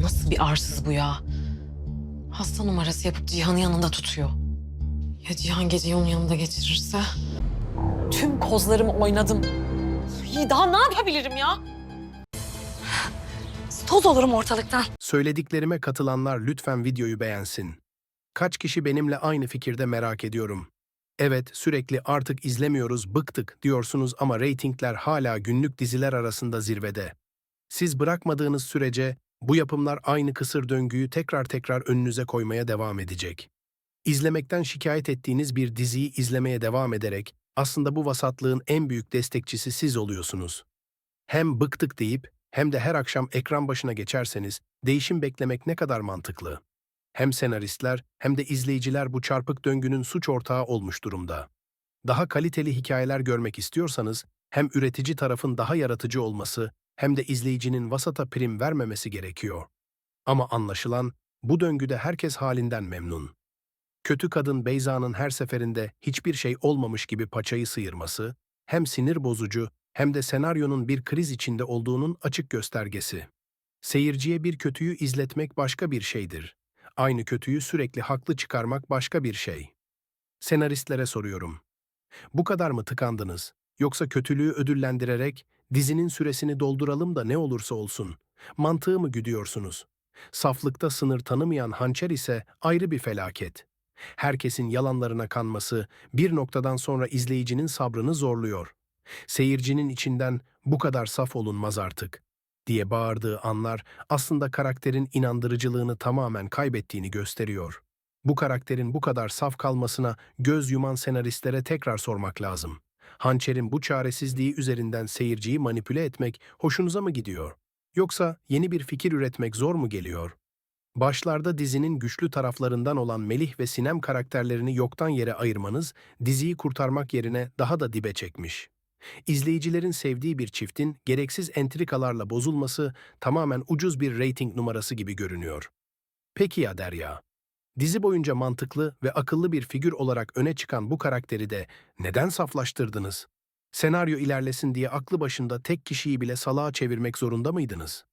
Nasıl bir arsız bu ya? Hasta numarası yapıp Cihan'ı yanında tutuyor. Ya Cihan geceyi onun yanında geçirirse? Tüm kozlarımı oynadım. İyi daha ne yapabilirim ya? Toz olurum ortalıktan. Söylediklerime katılanlar lütfen videoyu beğensin. Kaç kişi benimle aynı fikirde merak ediyorum. Evet, sürekli artık izlemiyoruz, bıktık diyorsunuz ama reytingler hala günlük diziler arasında zirvede. Siz bırakmadığınız sürece bu yapımlar aynı kısır döngüyü tekrar tekrar önünüze koymaya devam edecek. İzlemekten şikayet ettiğiniz bir diziyi izlemeye devam ederek aslında bu vasatlığın en büyük destekçisi siz oluyorsunuz. Hem bıktık deyip hem de her akşam ekran başına geçerseniz değişim beklemek ne kadar mantıklı. Hem senaristler hem de izleyiciler bu çarpık döngünün suç ortağı olmuş durumda. Daha kaliteli hikayeler görmek istiyorsanız hem üretici tarafın daha yaratıcı olması hem de izleyicinin vasata prim vermemesi gerekiyor. Ama anlaşılan bu döngüde herkes halinden memnun. Kötü kadın Beyza'nın her seferinde hiçbir şey olmamış gibi paçayı sıyırması hem sinir bozucu hem de senaryonun bir kriz içinde olduğunun açık göstergesi. Seyirciye bir kötüyü izletmek başka bir şeydir. Aynı kötüyü sürekli haklı çıkarmak başka bir şey. Senaristlere soruyorum. Bu kadar mı tıkandınız? Yoksa kötülüğü ödüllendirerek dizinin süresini dolduralım da ne olursa olsun. Mantığı mı güdüyorsunuz? Saflıkta sınır tanımayan hançer ise ayrı bir felaket. Herkesin yalanlarına kanması bir noktadan sonra izleyicinin sabrını zorluyor. Seyircinin içinden bu kadar saf olunmaz artık diye bağırdığı anlar aslında karakterin inandırıcılığını tamamen kaybettiğini gösteriyor. Bu karakterin bu kadar saf kalmasına göz yuman senaristlere tekrar sormak lazım. Hançer'in bu çaresizliği üzerinden seyirciyi manipüle etmek hoşunuza mı gidiyor? Yoksa yeni bir fikir üretmek zor mu geliyor? Başlarda dizinin güçlü taraflarından olan Melih ve Sinem karakterlerini yoktan yere ayırmanız, diziyi kurtarmak yerine daha da dibe çekmiş. İzleyicilerin sevdiği bir çiftin gereksiz entrikalarla bozulması tamamen ucuz bir reyting numarası gibi görünüyor. Peki ya Derya? Dizi boyunca mantıklı ve akıllı bir figür olarak öne çıkan bu karakteri de neden saflaştırdınız? Senaryo ilerlesin diye aklı başında tek kişiyi bile salağa çevirmek zorunda mıydınız?